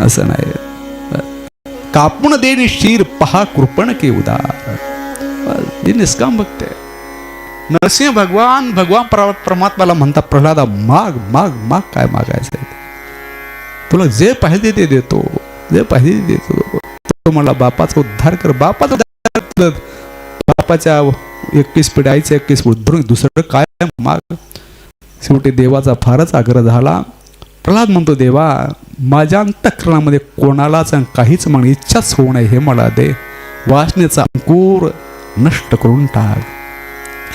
असं नाही. कापून देणे शीर पहा कृपण के उदार. निष्काम भक्त. आहे नरसिंह भगवान भगवान परमात्माला म्हणता म्हणतात प्रल्हादा माग माग माग काय मागायचं आहे तुला जे पाहिजे ते देतो. जे पाहिजे ते देतो. तो मला बापाचा उद्धार कर. बापाचा उद्धार बापाच्या एकवीस पिढी एकवीस उद्धरून दुसरं काय माग? शेवटी देवाचा फारच आग्रह झाला. प्रल्हाद म्हणतो देवा माझ्या अंतःकरणामध्ये कोणालाच काहीच म्हण इच्छाच होऊ नये हे मला दे. वासनेचा अंकुर नष्ट करून टाक.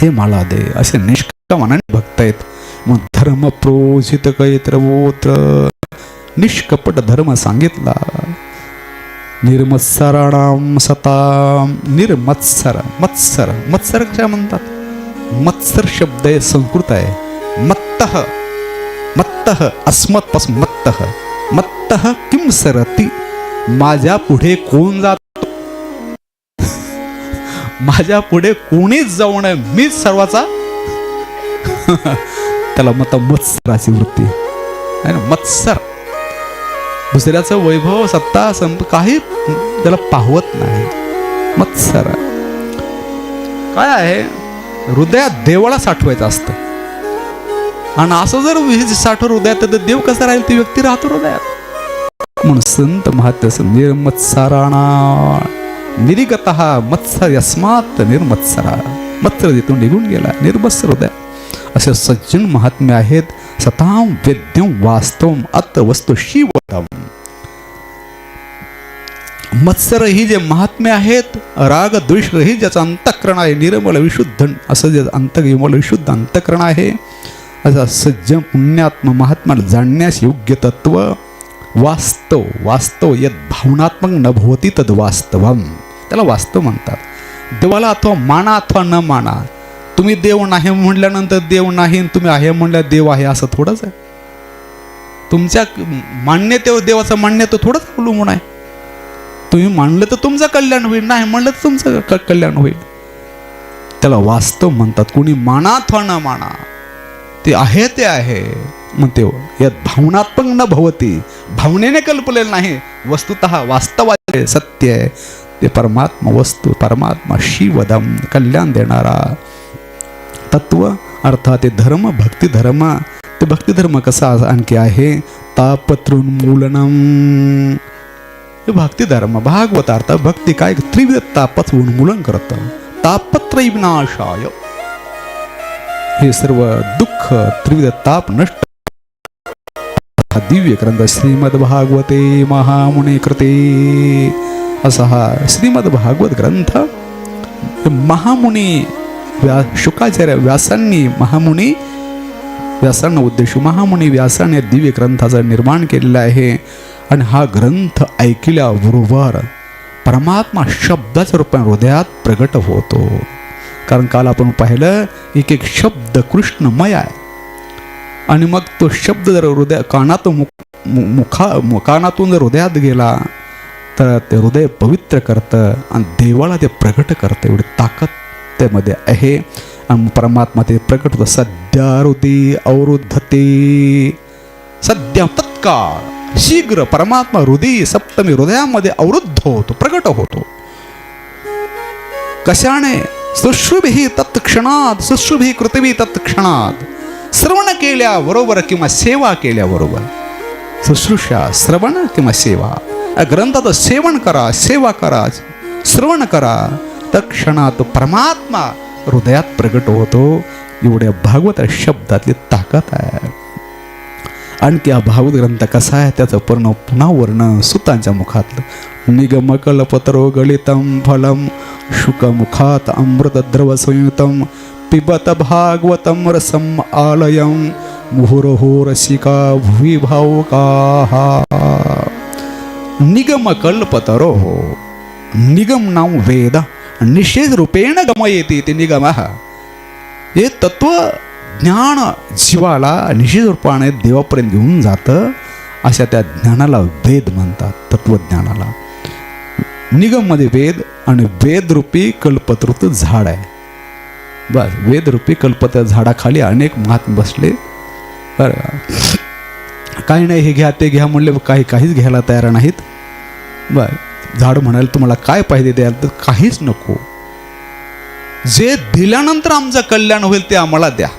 हे मला दे. असे निष्कामानाने भक्त आहेत. मग धर्म प्रोजित कैत्रवोत्र निष्कपट धर्म सांगितला. निर्मत्सराणाम सताम निर्मत्सर मत्सर. मत्सर कशा म्हणतात? मत्सर शब्द आहे संस्कृत आहे. मत्तः. मत्तः अस्मत मत्तः। मत्तह किम सरती? माझ्या पुढे कोण जातो? माझ्या पुढे कोणीच जाऊ नये मीच सर्वाचा? त्याला मत मत्सराची वृत्ती. आहे ना मत्सर. दुसऱ्याचं वैभव सत्ता संप काही त्याला पाहवत नाही. मत्सर. काय आहे? हृदयात देवळा साठवायचं असतं. आणि असं जर विहीज साठवर हृदयात तर देव कसा राहील? ती व्यक्ती राहतो हृदयात. म्हणून संत महात्म्य निर्मत्सराणा. निरिगत मत्सर यस्मात निर्मत्सरा. मत्सर तिथून निघून गेला निर्मत्सर हृदय असे सज्जन महात्मे आहेत सताम वेद्यम वास्तवम अत वस्तू शिवतम. मत्सर ही जे महात्मे आहेत राग द्वेष ही ज्याचं अंतकरण आहे निर्मल विशुद्ध असं जे अंत विमल विशुद्ध अंतकरण आहे असा सज्जन पुण्यात्म महात्मा जाणण्यास योग्य तत्व वास्तव वास्तव यद भावनात्मक न भवती तद वास्तवम. त्याला वास्तव म्हणतात. देवाला अथवा माना अथवा न माना तुम्ही देव नाही म्हटल्यानंतर देव नाही तुम्ही आहे म्हणल्या देव आहे असं थोडंच आहे. तुमच्या मान्यतेवर देवाचं मान्य तर थोडंच अवलंबून आहे. तुम्ही मानलं तर तुमचं कल्याण होईल नाही म्हणलं तर तुमचं क- कल्याण होईल. त्याला वास्तव म्हणतात. कोणी माना अथवा न माना ते आहे ते आहे. मग ते यात भावनात्मक न भवती. भावनेने कल्पलेलं नाही. वस्तुत वास्तवाचे सत्य आहे. ते परमात्मा वस्तू परमात्मा शिवदम कल्याण देणारा. तत्व अर्थात ते धर्म भक्ती धर्म. ते भक्ती धर्म कसा आणखी आहे? तापत्रोन्मूलनम हे भक्ती धर्म भागवत अर्थ भक्ती काय? त्रिविध तापच उन्मूलन करतं. तापत्र विनाशाय हे सर्व दुःख त्रिविध ताप नष्ट हा दिव्य ग्रंथ श्रीमद भागवते महामुने कृते. असा हा श्रीमद भागवत ग्रंथ महामुनी व्या शुकाचार्य व्यासांनी महामुनी व्यासांना उद्देश महामुनी व्यासाने या दिव्य ग्रंथाचं निर्माण केलेलं आहे. आणि हा ग्रंथ ऐकल्याबरोबर परमात्मा शब्दाच्या रूपाने हृदयात प्रगट होतो. कारण काल आपण पाहिलं एक एक शब्द कृष्णमय आहे. आणि मग तो शब्द जर हृदय कानातून मु- मुखा मु- कानातून जर हृदयात गेला तर ते हृदय पवित्र करतं आणि देवाला ते प्रगट करतं. एवढी ताकद त्यामध्ये आहे. आणि परमात्मा ते प्रकट होतं. सध्या हृदय अवरुद्धते. सध्या तत्काळ शीघ्र परमात्मा हृदय सप्तमी हृदयामध्ये अवरुद्ध होतो प्रकट होतो. कशाने? सुश्रुभी तत्क्षणात सुश्रुभी कृतवी तत्क्षणात. श्रवण केल्याबरोबर किंवा सेवा केल्याबरोबर शुश्रूषा श्रवण किंवा सेवा. ग्रंथाचं सेवन करा सेवा करा श्रवण करा. तत्क्षणात परमात्मा हृदयात प्रगट होतो. एवढ्या भागवत शब्दातली ताकद आहे. आणखी हा भागवत ग्रंथ कसा आहे त्याचं पूर्ण पुन्हा वर्णन सुतांच्या मुखातलं निगम कल्पतरो गलितम फलम शुकमुखात अमृत द्रव संयुतम पिबत भागवतम रसम आलयम मुहुरहो रसिका भुवि भावुकाः निगम कल्पतरो निगम नाम वेद निषेध रूपेण गमयेती ते निगम। हे तत्व ज्ञान जीवाला निषेध रूपाने देवापर्यंत घेऊन जातं अशा त्या ज्ञानाला वेद म्हणतात तत्वज्ञानाला. निगममध्ये वेद आणि वेदरूपी कल्पतृत झाड आहे. बस वेदरूपी कल्पत झाडाखाली अनेक महात्मे बसले. बरं. काही नाही हे घ्या ते घ्या म्हणले काही काहीच घ्यायला तयार नाहीत. बर. झाड म्हणाल तुम्हाला काय पाहिजे द्याल तर काहीच नको. जे दिल्यानंतर आमचं कल्याण होईल ते आम्हाला द्या.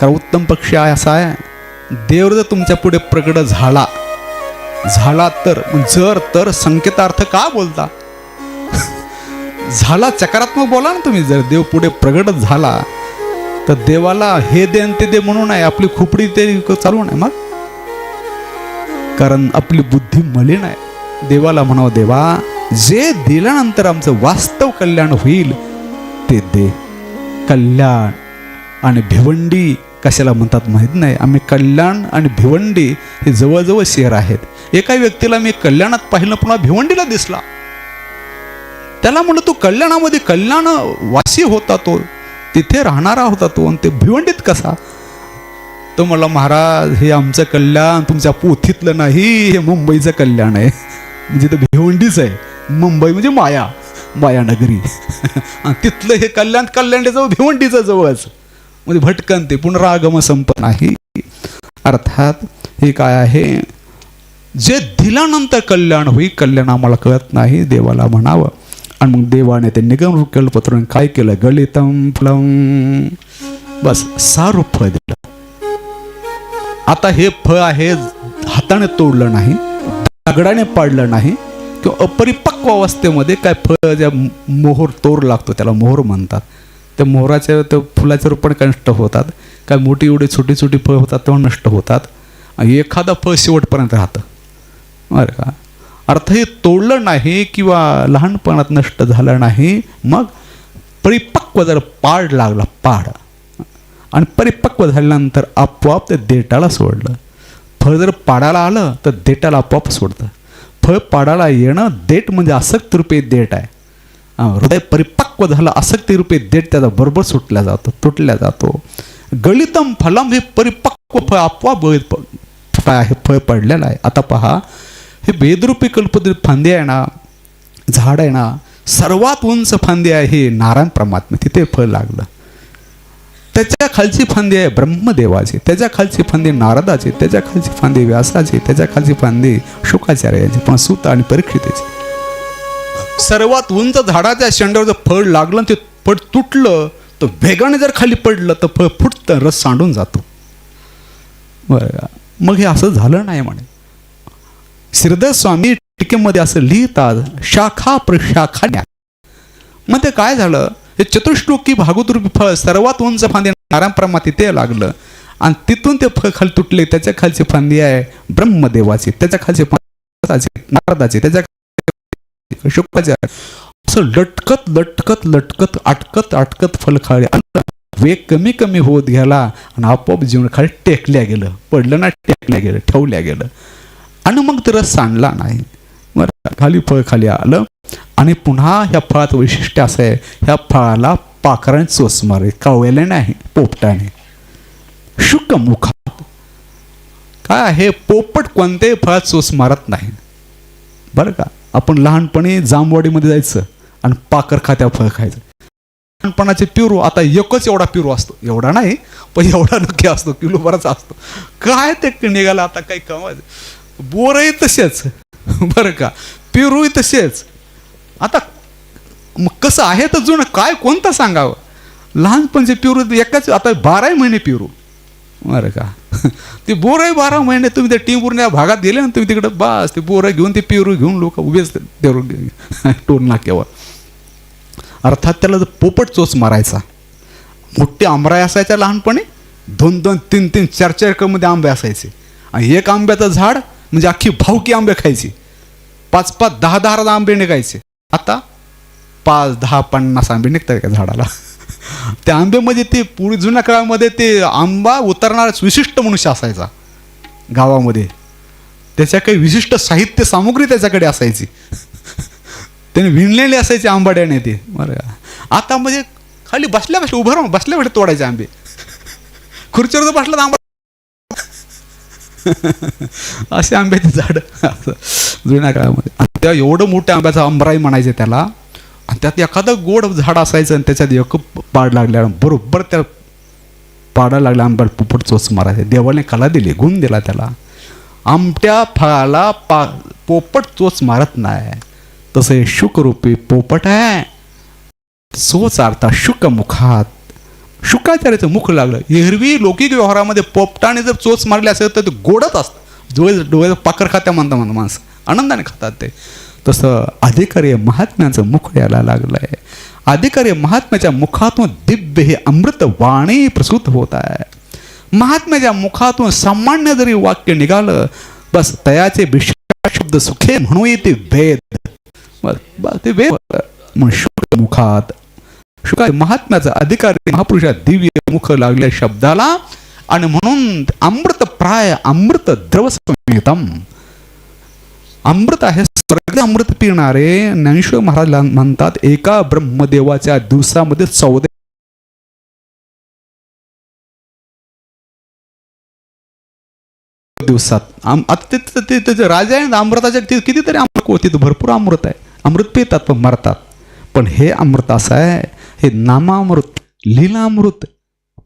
कारण उत्तम पक्ष आहे असा आहे. देव जर तुमच्यापुढे प्रकट झाला. झाला तर जर तर संकेतार्थ का बोलता? झाला सकारात्मक बोला ना तुम्ही. जर देव पुढे प्रगट झाला तर देवाला हे दे ते दे म्हणून आहे आपली खोपडी ते चालू नाही मग. कारण आपली बुद्धी मलिन आहे. देवाला म्हणावं देवा जे दिल्यानंतर आमचं वास्तव कल्याण होईल ते दे. कल्याण आणि भिवंडी कशाला म्हणतात माहीत नाही. आम्ही कल्याण आणि भिवंडी हे जवळजवळ शेअर आहेत. एका व्यक्तीला मी कल्याणात पाहिलं पुन्हा भिवंडीला दिसला. त्याला म्हणलं तू कल्याणामध्ये कल्याण वासी होता तो. तिथे राहणारा होता तो आणि ते भिवंडीत कसा? तो म्हणला महाराज हे आमचं कल्याण तुमच्या पोथीतलं नाही. हे मुंबईचं कल्याण आहे. म्हणजे तर भिवंडीच आहे. मुंबई म्हणजे माया मायानगरी. आणि तिथलं हे कल्याण कल्याण जवळ भिवंडीचं जवळच. म्हणजे भटकन ते पुनरागम संप नाही अर्थात हे काय आहे? जे दिल्यानंतर कल्याण होईल कल्याण आम्हाला कळत नाही देवाला म्हणावं. आणि मग देवाने ते निगम कल्पतरून काय केलं? गलितम फलम. बस सारू फळ दिलं. आता हे फळ आहे हाताने तोडलं नाही दगडाने पाडलं नाही किंवा अपरिपक्व अवस्थेमध्ये काय फळ ज्या मोहर तोर लागतो त्याला मोहर म्हणतात. त्या मोहराच्या त्या फुलाचे रोपण काय नष्ट होतात? काय मोठी एवढी छोटी छोटी फळं होतात तेव्हा नष्ट होतात. एखादा एखादं फळ शेवटपर्यंत राहतं. बरं का? अर्थ हे तोडलं नाही किंवा लहानपणात नष्ट झालं नाही मग परिपक्व जर पाड लागला पाड. आणि परिपक्व झाल्यानंतर आपोआप ते देटाला सोडलं. फळ जर पाडाला आलं तर देटाला आपोआप सोडतं. फळ पाडाला येणं देट म्हणजे आसक्ती रूपे देट आहे. हृदय परिपक्व झालं आसक्ती रूपे देठ त्याचा बरोबर सुटला जातो तुटल्या जातो. गलितम फलम हे परिपक्व फळ आपोआप काय आहे फळ पडलेलं आहे. आता पहा हे वेदरूपी कल्पतरी फांदी आहे ना झाड आहे ना सर्वात उंच फांदी आहे हे नारायण परमात्मा तिथे फळ लागलं. त्याच्या खालची फांदी आहे ब्रह्मदेवाची त्याच्या खालची फांदी नारदाची त्याच्या खालची फांदी व्यासाची त्याच्या खालची फांदी शुकाचार्याची पण सुत आणि परीक्षितेची. सर्वात उंच झाडाच्या शेंड्यावर फळ लागलं ते फळ तुटलं तर वेगाने जर खाली पडलं तर फळ फुटतं रस सांडून जातो. बरं मग हे असं झालं नाही म्हणे. श्रीधर स्वामी टीकेमध्ये असं लिहितात शाखा प्रशाखा न्या. मग ते काय झालं? हे चतुश्लोकी भागवतरूपी फळ सर्वात उंच फांदी नारायणप्रमा तिथे लागलं. आणि तिथून ते फळ खाली तुटले त्याच्या खालची फांदी आहे ब्रह्मदेवाची त्याच्या खालची नारदाची त्याच्या खाली असं लटकत लटकत लटकत अटकत अटकत फल आलं वेग कमी कमी होत गेला आणि आपोआप जीवन खाली टेकल्या गेलं. पडलं ना टेकल्या गेलं ठेवल्या गेलं. आणि मग तर सांडला नाही. खाली फळ खाली आलं आणि पुन्हा ह्या फळात वैशिष्ट्य असं आहे ह्या फळाला पाखराने चोच मारे कावळ्याने नाही पोपटाने. शुक मुखात काय आहे? पोपट कोणत्याही फळात चोच मारत नाही. बरं का? आपण लहानपणी जांबवाडीमध्ये जायचं आणि पाकर खात्या फळ खायचं. लहानपणाचे पिरू आता एकच एवढा पिरू असतो. एवढा नाही पण एवढा नक्की असतो किलो बराच असतो. काय ते निघाला आता काही कमायचं बोरही तसेच. बरं का? पिरूही तसेच. आता मग कसं आहे तर जुनं काय कोणतं सांगावं? लहानपणचे पिरू एकाच आता बाराही महिने पिरू बरं का? ते बोरही बारा महिने तुम्ही त्या या भागात गेले ना तुम्ही तिकडं बस ते बोरं घेऊन ते पेरू घेऊन लोक उभेच ते टोल नाक्यावर. अर्थात त्याला जर पोपट चोच मारायचा मोठे आंबराय असायच्या लहानपणी दोन दोन तीन तीन चार चार एकरमध्ये आंबे असायचे. आणि एक आंब्याचं झाड म्हणजे अख्खी भावकी आंबे खायची. पाच पाच दहा दहा आंबे निघायचे. आता पाच दहा पन्नास आंबे निघतात का झाडाला. त्या आंब्यामध्ये ते पूर्वी जुन्या काळामध्ये ते आंबा उतरणारा विशिष्ट मनुष्य असायचा गावामध्ये. त्याच्या काही विशिष्ट साहित्य सामुग्री त्याच्याकडे असायची. त्याने विणलेले असायचे आंबाड्याने ते. बरं का? आता म्हणजे खाली बसल्या बसल्या उभं राहून बसल्या बसल्या तोडायचे आंबे. खुर्चीवर जर बसला तर आंबा. असे आंब्याचे झाड. जुन्या काळामध्ये. तेव्हा त्या एवढं मोठ्या आंब्याचा आंबराई म्हणायचे त्याला. आणि त्यात एखादं गोड झाड असायचं आणि त्याच्यात एक पाड लागल्या. बरोबर त्या पाडायला लागल्या. आंब्याला पोपट चोच मारायचे. देवाने कला दिली गुण दिला त्याला. आमट्या फळाला पा पोपट चोच मारत नाही. तसे शुकरूपी पोपट आहे. सोच अर्था शुक मुखात. शुकाचार्याचं मुख लागलं. हिरवी लौकिक व्यवहारामध्ये पोपटाने जर चोच मारली असेल तर ते गोडच असतं. डोळे डोळे पाकर खात्या म्हणता म्हणता माणसं. आनंदाने खातात ते. तसं अधिकारी महात्म्याचं मुख यायला लागलंय. अधिकारी महात्म्याच्या मुखातून दिव्य हे अमृत वाणी प्रसूत होत आहे. महात्म्याच्या मुखातून सामान्य जरी वाक्य निघालं बस तयाचे शब्द सुखे म्हणू ते वेद. बस बस ते वेद. म्हणून शुक मुखात शुका महात्म्याचा अधिकारी महापुरुषा दिव्य मुख लागल्या शब्दाला आणि म्हणून अमृत प्राय अमृत द्रव संयुतम अमृत आहे प्रगती अमृत पिणारे ज्ञानेश्वर महाराज म्हणतात एका ब्रह्मदेवाच्या दिवसामध्ये चौदा दिवसात. आम- आता ते- राजा आहे अमृताच्या ते कितीतरी अमृत होते भरपूर अमृत आहे. अमृत पितात पण मरतात. पण हे अमृत असं आहे हे नामामृत लीलामृत.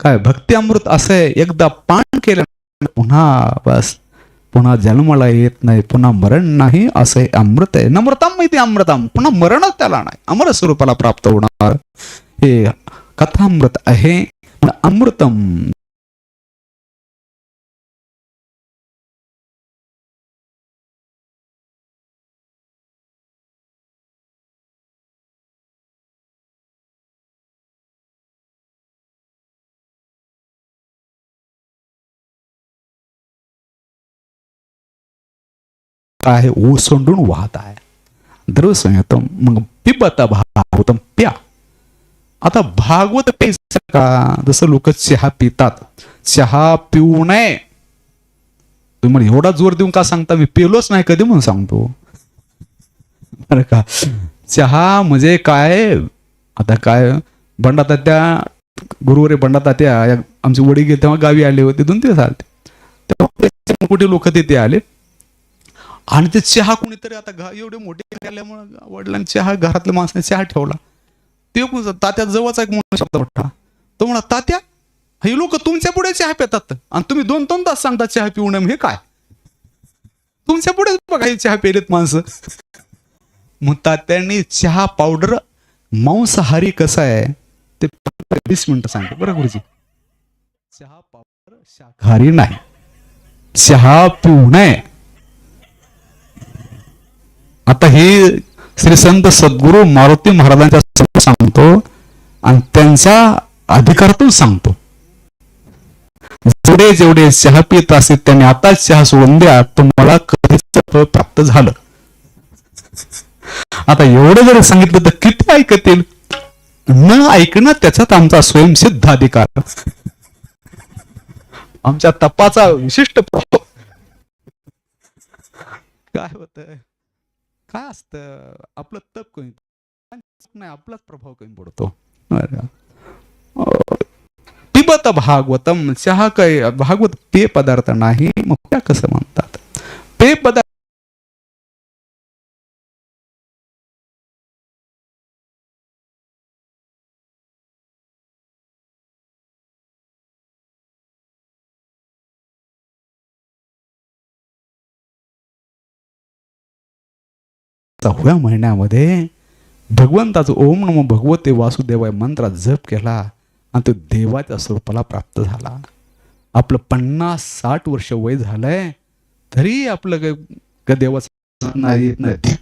काय भक्ती अमृत असं आहे. एकदा पान केलं पुन्हा बस. पुन्हा जन्माला येत नाही पुन्हा मरण नाही असं अमृत आहे. नम्रतम इथे अमृतम. पुन्हा मरणच त्याला नाही. अमर स्वरूपाला प्राप्त होणार. हे कथामृत आहे. पण अमृतम. आहे ओसंडून वाहत आहे. द्रवसंयतम मग पिबत भागवतम प्या. आता भागवत प्यायचं का? जसं लोक चहा पितात चहा पिऊ नये. तुम्ही म्हणजे एवढा जोर देऊन का सांगता? मी पेलोच नाही कधी म्हणून सांगतो. बरं का? चहा म्हणजे काय? आता काय? बंडातात्या गुरुवारी बंडातात्या त्या आमची वडी गेली तेव्हा गावी आले होते दोन दिवस आले. तेव्हा कुठे लोक तिथे आले. आणि ते चहा कुणीतरी आता घा एवढे मोठे केल्यामुळं वडिलांनी चहा घरातल्या माणसाने चहा ठेवला. ते तात्या जवळचा एक म्हणून शब्द मोठा तो म्हणा तात्या हे लोक तुमच्यापुढे चहा पितात. आणि तुम्ही दोन दोन तास सांगता चहा पिऊ नये हे काय? तुमच्यापुढे बघा हे चहा पेलेत माणसं. मग तात्यांनी चहा पावडर मांसाहारी कसा आहे ते वीस मिनिटं सांगतो. बरं गुरुजी. चहा पावडर शाकाहारी नाही. चहा पिऊ नये. आता हे श्री संत सद्गुरू मारुती महाराजांच्या सांगतो आणि त्यांच्या अधिकारातून सांगतो. जेवढे जेवढे चहा पित असेल त्यांनी आता चहा सोडून द्या तुम्हाला कधीच फळ प्राप्त झालं. आता एवढं जर सांगितलं तर किती ऐकतील? न ऐकणं त्याच्यात आमचा स्वयंसिद्ध अधिकार. आमच्या तपाचा विशिष्ट प्रभाव. काय होत काय असतं आपलं तप कमी नाही आपलाच प्रभाव कमी पडतो. पिबत भागवतम चहा काय भागवत पेय पदार्थ नाही मग त्या कसं म्हणतात पेय पदार्थ सहाव्या महिन्यामध्ये भगवंताचं ओम नमो भगवते वासुदेवाय मंत्रात जप केला आणि तो देवाच्या स्वरूपाला प्राप्त झाला. आपलं पन्नास साठ वर्ष वय झालंय तरी आपलं काय काय देवाचं येत नाही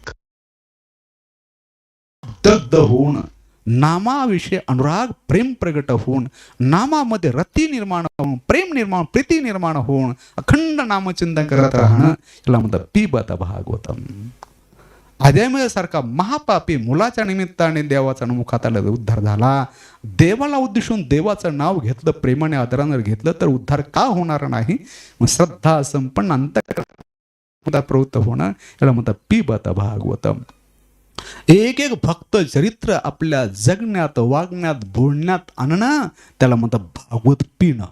दग्ध होऊन नामाविषयी अनुराग प्रेम प्रगट होऊन नामामध्ये रती निर्माण होऊन प्रेम निर्माण प्रीती निर्माण होऊन अखंड नामचिंतन करत राहणं याला म्हणतात पिबत भागवतम. अजयमय सारखा महापापी मुलाच्या निमित्ताने देवाचा मुखात आला उद्धार झाला. देवाला उद्देशून देवाचं नाव घेतलं प्रेमाने आदरानं घेतलं तर उद्धार का होणार नाही? मग श्रद्धा संपन्न अंत प्रवृत्त होणं याला म्हणतात पिबत भागवतम. एक एक भक्त चरित्र आपल्या जगण्यात वागण्यात बोलण्यात आणणं त्याला म्हणतात भागवत पिणं.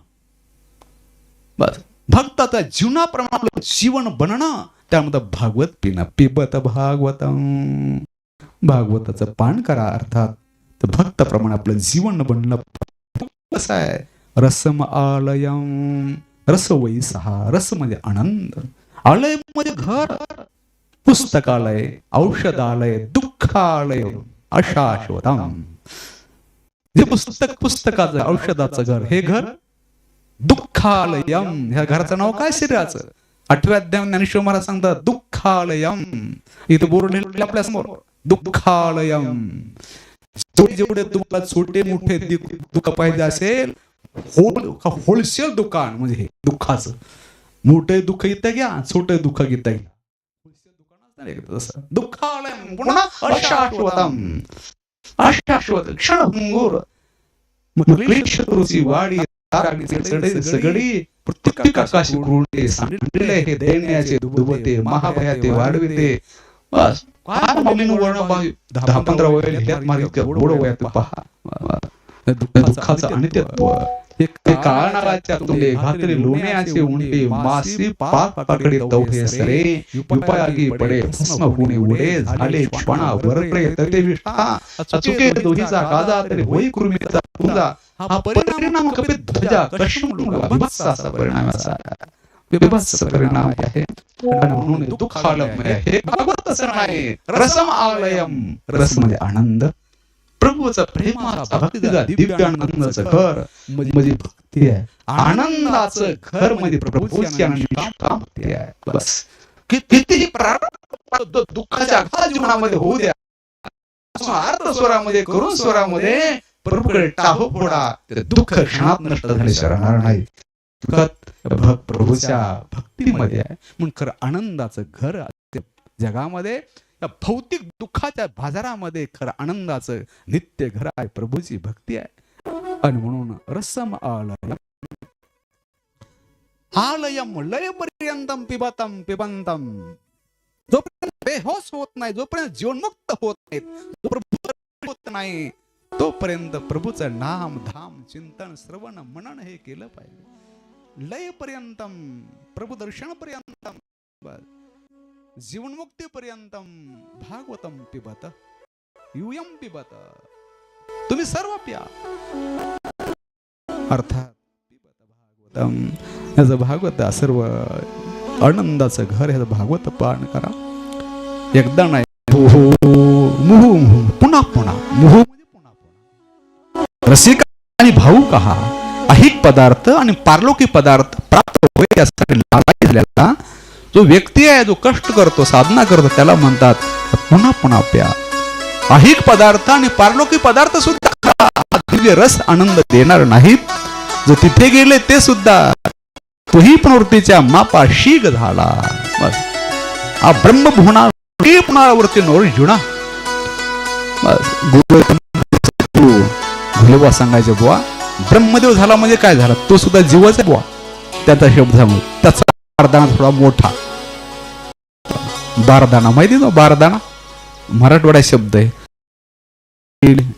बस. भक्ताचा जीवनाप्रमाणे आपलं जीवन बनणं त्यामध्ये भागवत पिणं पिबत भागवतम. भागवताचं पान करा अर्थात. तर भक्ताप्रमाणे आपलं जीवन बनणं कसं आहे. रसम आलयम. रस वै सहा रस म्हणजे आनंद. आलय म्हणजे घर. पुस्तकालय औषधालय दुःखालय अशाश्वतम जे पुस्तक पुस्तकाचं औषधाचं घर हे घर दुःखालयम. ह्या घराचं नाव काय? शरीराचं. आठव्या अध्याय ज्ञानेश्वर महाराज सांगतात दुःखालयम. इथं बोर्ड लिहिलेलं आपल्यासमोर. दुःखालयम. जेवढे जेवढे तुम्हाला छोटे मोठे दुःख पाहिजे असेल होल होलसेल दुकान म्हणजे हे दुःखाचं. मोठे दुःख इथं घ्या छोटे दुःख घेता घ्या. दुःखालयम. पुन्हा अशाश्वतम. अशाश्वत क्षणभंगूर. मग वाडी सगळी प्रत्येक आकाशी गुरुटे सांडले हे दैन्याचे दुबते महाभयाते वाढविते बस काय मुलीनं वर्ण दहा पंधरा वय ह्यात मागे इतकं गोड वयात पहा हे दुःखाचं अनित्यत्व हे काळ नागाच्या तुले घातले लोण्याचे उंटे मासी पाक पकडे तवहे सरे. उपायागी पडे भस्म होणे उडे झाले क्षणा वरपडे तते विष्ठा अचुके दोहीचा काजा तरी होई कुर्मीचा पुंजा. हा परिणाम कपित ध्वजा कशम विभत्स असा परिणाम असा. विभत्स परिणाम आहे. आणि म्हणून दुःखालम हे भागवत रसम आलयम. रस म्हणजे आनंद. प्रभूचा प्रेमाचा भक्तीचा दिव्य आनंदाचं घर म्हणजे भक्ती आहे. आनंदाचं घर म्हणजे प्रभूची भक्ती आहे. बस. कितीही प्रारंभ दुःखाच्या अघा जीवनामध्ये होऊ द्या. अर्थ स्वरामध्ये करून स्वरामध्ये प्रभूकडे टाहो फोडा. ते दुःख क्षणात नष्ट झाल्याशिवाय राहणार नाही. प्रभूच्या भक्तीमध्ये आहे. म्हणून खरं आनंदाचं घर जगामध्ये या भौतिक दुःखाच्या बाजारामध्ये खरं आनंदाचं नित्य घर आहे प्रभूची भक्ती आहे. आणि म्हणून रसम आलयम आलयम लयपर्यंतम पिबतम पिबंतम. जोपर्यंत बेहोश होत नाही जोपर्यंत जीवनमुक्त होत नाहीत जोपर्यंत होत नाही तोपर्यंत प्रभूचं नाम धाम चिंतन श्रवण मनन हे केलं पाहिजे. लयपर्यंतम प्रभू दर्शन पर्यंतम जीवनमुक्तीपर्यंतम भागवतम पिबत युयम पिबत। तुम्ही सर्व प्या। अर्थात पिबत भागवतम याचं भागवत सर्व आनंदाचं घर ह्याचं भागवत पान करा। एकदा नाही हो, हो, हो, मुहू मुहू पुन्हा पुन्हा मुहू म्हणजे पुन्हा पुन्हा। रसिक आणि भाऊ कहा अहिक पदार्थ आणि पारलोकी पदार्थ प्राप्त होईल यासाठी लाभार्थी जो व्यक्ती आहे जो कष्ट करतो साधना करतो त्याला म्हणतात पुन्हा पुन्हा प्या. अहिक पदार्थ आणि पारलोकी पदार्थ सुद्धा दिव्य रस आनंद देणार नाहीत. जो तिथे गेले ते सुद्धा तोही प्रवृत्तीच्या मापा शीग झाला बस. हा ब्रह्मभुवना पुनरावृत्ती नोर जुना. बस. गुरु सांगायचे बुवा ब्रह्मदेव झाला म्हणजे काय झाला? तो सुद्धा जीवच आहे बुवा. त्याचा शब्द त्याचा बारदाना थोडा मोठा. बारदाना माहिती ना बारदाना मराठवाडा शब्द आहे.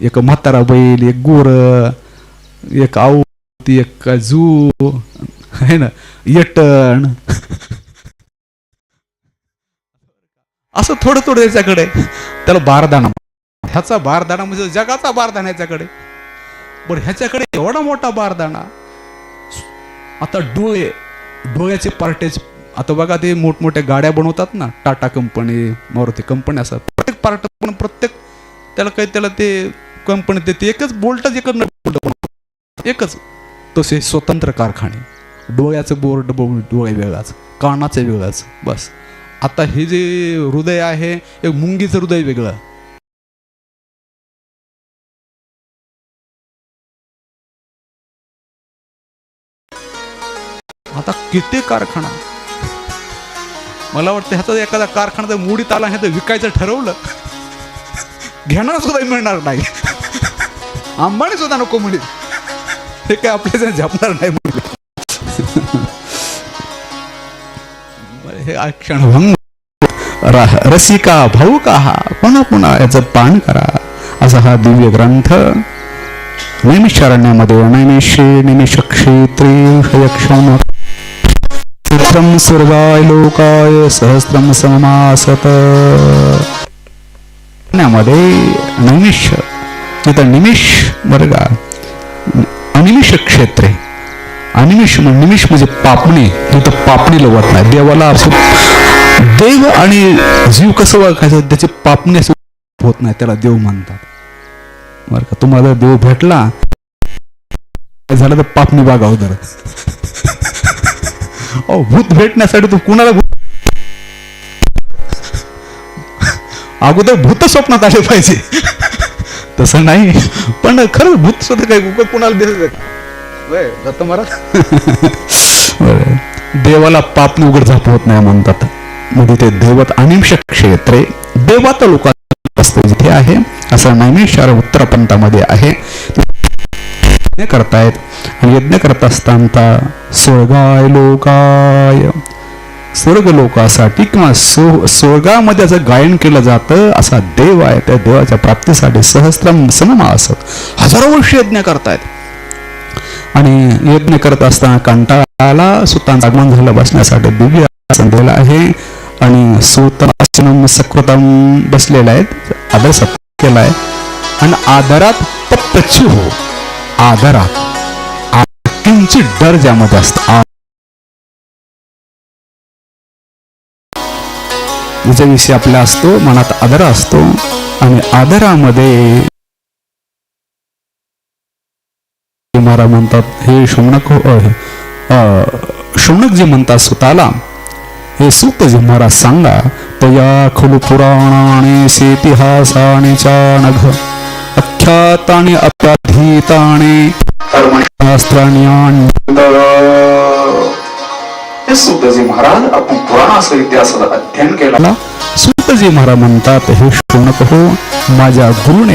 एक म्हातारा बैल एक गोर एक आवती एक जू आहे ना? यटण. असं थोडं थोडं याच्याकडे. त्याला बारदाना ह्याचा बारदाना म्हणजे जगाचा बारदाना याच्याकडे. बरं ह्याच्याकडे एवढा मोठा बारदाना आता डोळे डोळ्याचे पार्टेज आता बघा ते मोठमोठ्या गाड्या बनवतात ना टाटा कंपनी मारुती कंपनी असतात. प्रत्येक पार्ट पण प्रत्येक त्याला काही त्याला ते कंपनी देते. एकच बोल्टच एकच बोल्ट एकच. तसे स्वतंत्र कारखाने. डोळ्याचं बोर्ड डोळे वेगळाच कानाचं वेगळाच बस. आता हे जे हृदय आहे एक मुंगीचं हृदय वेगळं. आता किती कारखाना? मला वाटतं ह्याचा एखादा कारखाना जर मोडीत आला ह्याचं विकायचं ठरवलं घेणार सुद्धा मिळणार नाही. अंबाणी सुद्धा नको म्हणेल. हे काय आपल्या झपणार नाही म्हणले. हे क्षणभंग. रसिका भाऊका हा पुन्हा पुन्हा याचं पान करा. असा हा दिव्य ग्रंथ. नैमिषारण्यामध्ये नैमिषे निमिष क्षेत्री क्षण सहस्रम स्वर्गाय लोकाय सहस्रम समासत. मध्ये निमिष तिथं निमिष वर्गा अनिमिष क्षेत्रे. अनिमिष निमिष म्हणजे पापणी तिथं पापणी लवत नाही. देवाला असं देव आणि जीव कसं ओळखायचं? त्याची पापणी असं होत नाही त्याला देव म्हणतात. बरं का? तुम्हाला जर देव भेटला काय झालं तर पापणी बागा अहो भूत भेटण्यासाठी तू कुणाला भूत अगोदर भूत स्वप्नात आले पाहिजे. तसं नाही. पण खरंच भूत सुद्धा काही कुणाला दिसत दत्त महाराज. देवाला पाप उघड झाप होत नाही म्हणतात. म्हणजे ते देवत अनिमश क्षेत्रे देवात लोकात असते जिथे आहे. असं नैमिषार उत्तर पंथामध्ये आहे. करतायत. आणि यज्ञ करत असताना स्वर्गाय लोकाय. स्वर्ग लोकासाठी किंवा स्व- स्वर्गामध्ये असं गायन केलं जातं असा देव आहे त्या देवाच्या प्राप्तीसाठी सहस्त्रम सनमा असत हजारो वर्ष यज्ञ करतायत. आणि यज्ञ करत असताना कंटाळाला सुतांचं आगमन झालं बसण्यासाठी दिव्य आसन दिलं आहे. आणि सुतासनम सकृतम बसलेला आहेत आदर सत्य केला आहे आणि आदरात पप्रची हो आदरात. किंचित डर ज्यामध्ये असतं. आ- आपला असतो मनात आदर असतो आणि आदरामध्ये महाराज म्हणतात हे शौनक हो- शौनक जे म्हणतात सुताला हे सूक्त जे महाराज सांगा तया खलु पुराणाने सेतिहासाने चाणघ अख्याताने अप्राधीताने हे सूतजी महाराज आपण इतिहासाचा अध्ययन केला. सूतजी महाराज म्हणतात हे शौनक हो माझ्या गुरुने